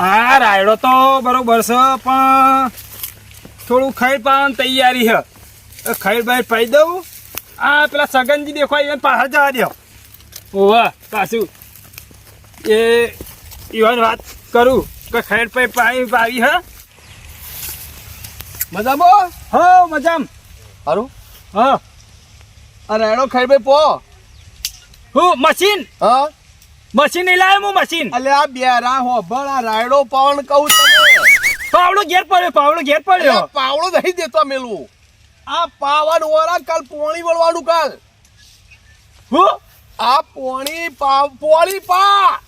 આ રાયડો તો બરોબર છે પણ થોડું ખાઈ પાવાની તૈયારી છે. ખાઈ બાઈ પાઈ દઉં. આ પેલા સગનજી દેખવા એને પાછા જવા દો ઓવા પાછું. એ ઈવન વાત કરું કે ખાઈ પાઈ પાણી પાવી હે. મજામાં હો? મજામ. હારું? હા. આ રાયડો ખાઈ ભાઈ પો. હું મશીન? હા. મશીન નહીં લાવ્યો હું મશીન. અલે આ બેરા હોભળ આ રાયડો પાવન કહું તમે પાવડો ઘેર પડ્યો પાવડો ઘેર પડ્યો. પાવડો નહીં દેતો મેલું. આ પાવન ઓરા કાલ પોણી વળવાનું કાલ. હું? આ પોણી પાવ પોણી પા.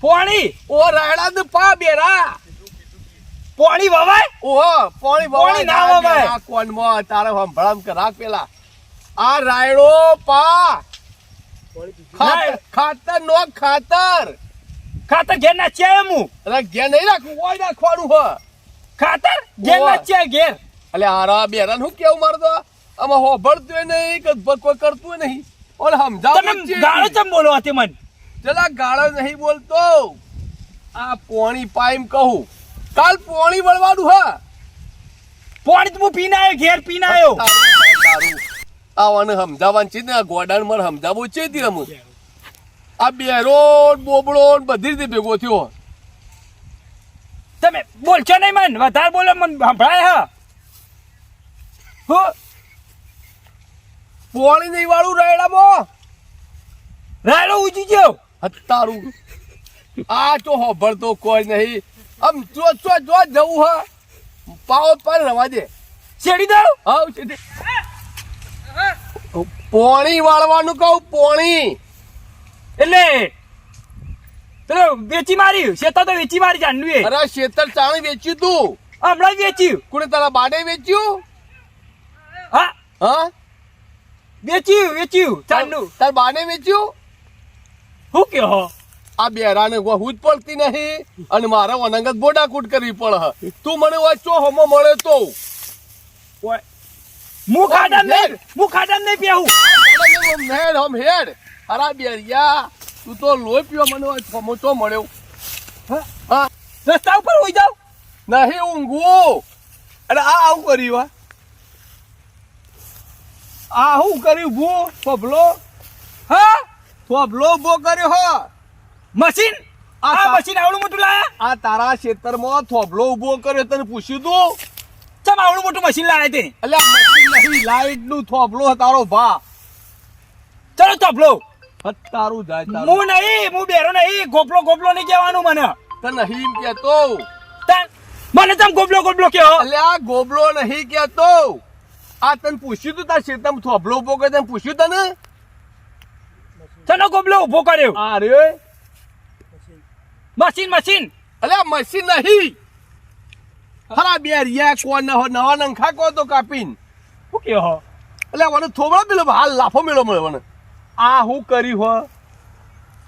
પોણી? ઓ રાયડા ને પા બેરા. પોણી વવાય? ઓહો પોણી પોણી ના વવાય. આ કોનમાં તારે હંભળામ કે રાખ પેલા. આ રાયડો પા. ખાતર નો. ખાતર ખાતર. ઘેર ના આવ્યો હું. અરે ઘેર નહીં રાખવું ઓય નાખવાનું હ. ખાતર ઘેર ના ચે ઘેર. એટલે આરા બેરાન હું કેવું મારે તો? આમાં હોભળતું નહીં કે કોઈ કરતું નહીં. ઓલે સમજાવ તમે ગાળો ચમ બોલો હતી મન? જલા ગાળો નહીં બોલતો. આ પોણી પાઈમ કહું. કાલ પોણી વળવાનું હ. પોણી તો હું પીને આવ્યો ઘેર પીને આવ્યો. આવાને સમજાવવાનું છે ને ગોડાને મારે સમજાવવું છે તી રમું આ બેરો બોબડો બધી રીતે ભેગો થયો. તમે બોલશો નહીં મન વધારે બોલો મન સંભળાય હા. પોણી નહીં વાળું રાયડામાં રાયડો ઉજી ગયો. હત્તારું. આ તો હોભળતો કોઈ નહીં. આમ જો જો જો જવું હા. પાવ પર રવા દે. શેડી દઉં હા છે તે. પોણી વાળવાનું કહું પોણી. એટલે પેલો વેચી મારી શેતર તો વેચી મારી જાનવી અરે શેતર ચાણી વેચ્યું તું. હમણાં વેચ્યું. કોને તારા બાડે વેચ્યું? હા. હા? વેચ્યું વેચ્યું ચાંદનું તાર બાને વેચ્યું? હું કે હો? આ બેરાને હું જ પડતી નહીં અને મારા વનંગત બોડાકૂટ કરવી પડ. તું મને હોય ચો હમો મળે તો ઓય. હું ખાડામ નહીં હું ખાડામ નહીં પેહું હેડ હમ હેડ. અરા બેરિયા તું તો લોહી પીવા મને હોય હમો ચો મળ્યો. હા? રસ્તા ઉપર હોઈ જાવ નહીં ઊંઘવું. અને આ આવું કર્યું હા? આ શું કર્યું ભૂ? થોભલો? હા? થોભલો ઊભો કર્યો હો. મશીન? આ મશીન આવડું મોટું લાયા? આ તારા ખેતરમાં થોભલો ઊભો કર્યો તને પૂછ્યું તું? ચમ આવડું મોટું મશીન લાયા તે? એટલે આ મશીન નહીં લાઈટનું થોભલો તારો ભા. ચલો તપલો તારું જાય તારું. હું નહીં હું બેરો નહીં. ગોપલો ગોપલો નહીં કહેવાનું મને. તને નહીં એમ કહેતો મને તમ ગોબલો ગોબલો કહો એટલે આ ગોબલો નહીં કહેતો. આ તને પૂછ્યું તું તાર શેતમ થોભલો ઊભો કરે તને પૂછ્યું તને? ચલો ગોબલો ઊભો કર્યો? અરે મશીન મશીન. અલે આ મશીન નહીં. ખરા બે રિયા કોણ ન હોય, નવા નંખા કો તો કાપીને. શું હો? એટલે મને થોડો પેલો હાલ લાફો મેળો મળ્યો મને. આ હું કરી હો?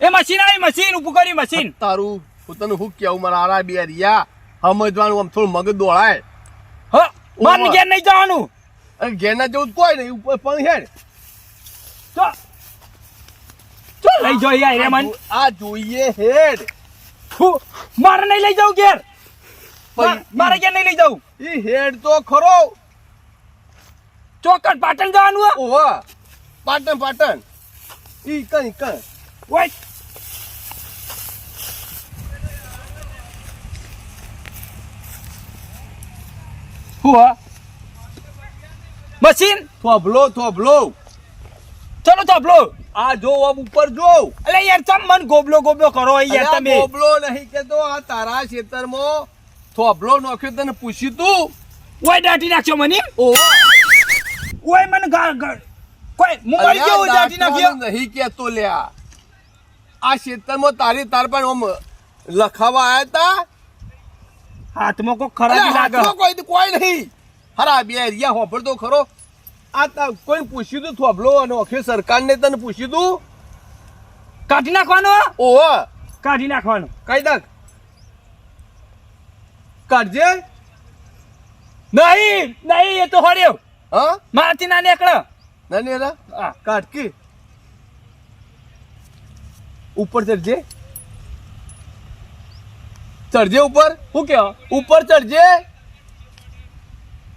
એ મશીન આવી મશીન ઉભું કરી મશીન. તારું હું તને હું કેવું મારા આરા બે રિયા સમજવાનું આમ થોડું મગજ દોડાય. હ મારે. ઘેર નહીં જવાનું. અરે ઘેર ના જવું કોઈ નહીં ઉપર પણ હેડ. ચો ચો લઈ જો યાર રે મન. આ જોઈએ હેડ. મારે નહીં લઈ જાઉં ઘેર. મારે ઘેર નહીં લઈ જાઉં. ઈ હેડ તો ખરો. ચોક્કસ પાટણ જવાનું હે? ઓહો. પાટણ પાટણ. ઈ કઈ કઈ. ઓય. હુઆ મશીન? થોભલો થોભલો. ચલો થોભલો. આ જો આમ ઉપર જો. અલે યાર તમ મન ગોબલો ગોબલો કરો યાર અલ્યા તમે? ગોબલો નહીં કેતો આ તારા ખેતરમાં થોભલો નોખ્યો તને પૂછ્યું તું. ઓય દાટી નાખ્યો મને ઓહો. ઓય મને કોઈ મોબાઈલ કેવો દાટી નાખ્યો? નહીં કેતો લ્યા. આ ખેતરમાં તારી તાર પણ ઓમ લખાવા આયા તા? હાથમાં કોઈ ખરાબી લાગે. કોઈ કોઈ નહીં. હરા બે રિયા હોભળ તો ખરો. આ તા કોઈ પૂછ્યું તું થોભલો અને સરકાર સરકારને તને પૂછ્યું તું? કાઢી નાખવાનો? ઓહો. કાઢી નાખવાનો. કઈ દક કાઢજે. નહીં નહીં એ તો હર્યો હા? મારાથી ના નીકળે. નાની રા હા. કાઢ ઉપર ચડજે. ચડજે ઉપર? શું કે ઉપર ચડજે.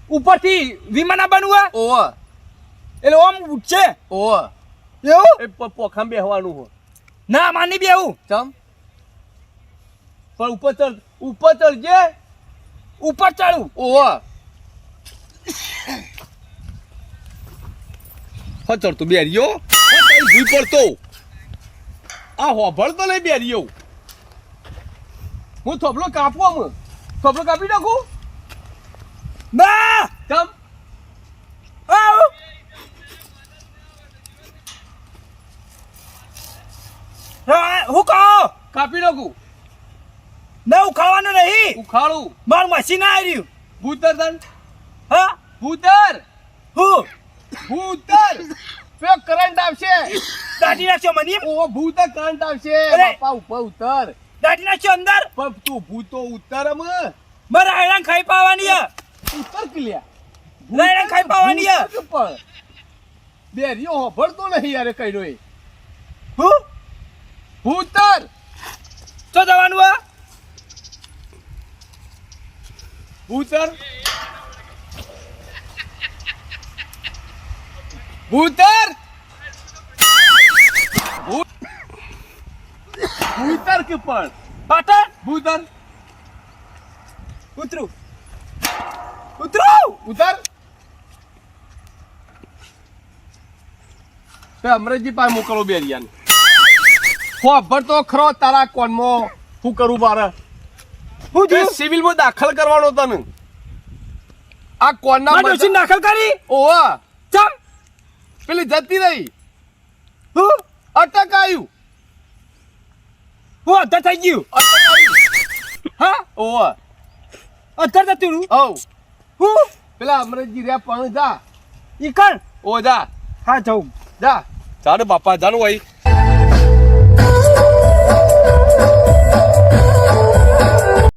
ઉપરથી વિમાન આવવાનું હોય ઓવા એટલે ઓમ ઉઠશે. ઓવા એવું? એ પોખામ પોખામાં બેહવાનું હોય. ના માની બે આવું ચમ? પણ ઉપર ચડ ઉપર ચડજે. ઉપર ચડું. ઓવા હા બેરીયો. બેરિયો ભૂઈ પડતો. આ હોભળતો નહીં બેરિયો. હું થોભલો કાપું આમ. થોભલો કાપી નાખું? ના! તમ હા, હું કહો? કાપી નાખું. ના ઉખાવાનું નહીં. ઉખાડું. મારું મશીન આવી રહ્યું ભૂતર તન હા? ભૂતર. હું? ભૂતર પેલો કરંટ આવશે. દાઢી નાખ્યો મની. ઓ ભૂતર કરંટ આવશે. બાપા ઉપર ઉતર. દાઢી નાખ્યો અંદર. પણ તું ભૂતો ઉતર મ. મારે આયરન ખાઈ પાવાની હે. ઉતર ક્લિયા રાયડા ખાઈ પાવાની હે. પણ હો હોભળતો નહીં યાર કઈડો એ. હું? ભૂતર તો જવાનું હે. ભૂતર ભૂતર! ભૂ- ભૂતર કે પણ? પાટણ! ભૂતર. ઉતરું ઉતરું ઉતર તે અમરેજી પાસે મોકલો બેરિયાને ખોભર તો ખરો તારા કોનમાં શું કરું મારે? હું જો સિવિલ સિવિલમાં દાખલ કરવાનો તને. આ કોનના દાખલ કરી? ઓવા પેલી જતી રહી. હું અટક આવ્યું હું અધર થઈ ગયું. હા? ઓ અધર જતું રહ્યું? હવ. હું? પેલા અમરજી રહ્યા પણ જા. ઈ કણ? ઓ જા. હા જાઉં. જા. જાને બાપા જાનું ભાઈ